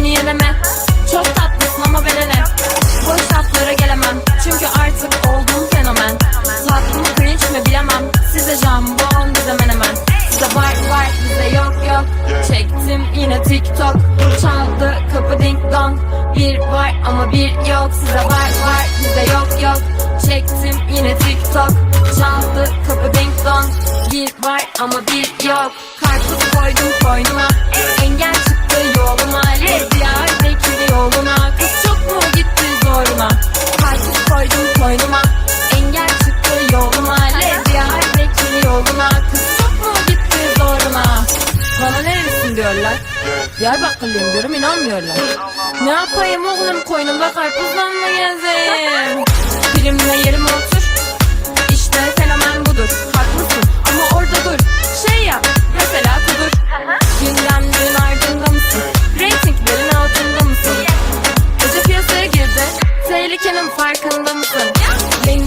Beni yeneme Çok tatlısın ama ben ne Boş laflara gelemem. Çünkü artık oldum fenomen. Tatlım cringe mi bilemem. Size jambon bize menemen Size var var bize yok yok. Çektim yine tiktok. Çaldı kapı ding dong. Bir var ama bir yok. Size var var bize yok yok. Çektim yine tiktok. Çaldı kapı ding dong. Bir var ama bir yok. Karpuz koydum koynuma diyorlar. Diyarbakırlıyım diyorum inanmıyorlar. Ne yapayım oğlum koynumda karpuzla mı gezeyim? Primle yerim otur. İşte fenomen budur. Haklısın ama orada dur. Şey yap mesela kudur. Gündemlerin ardında mısın? Ratinglerin altında mısın? Gece piyasaya girdi. Tehlikenin farkında mısın? Beni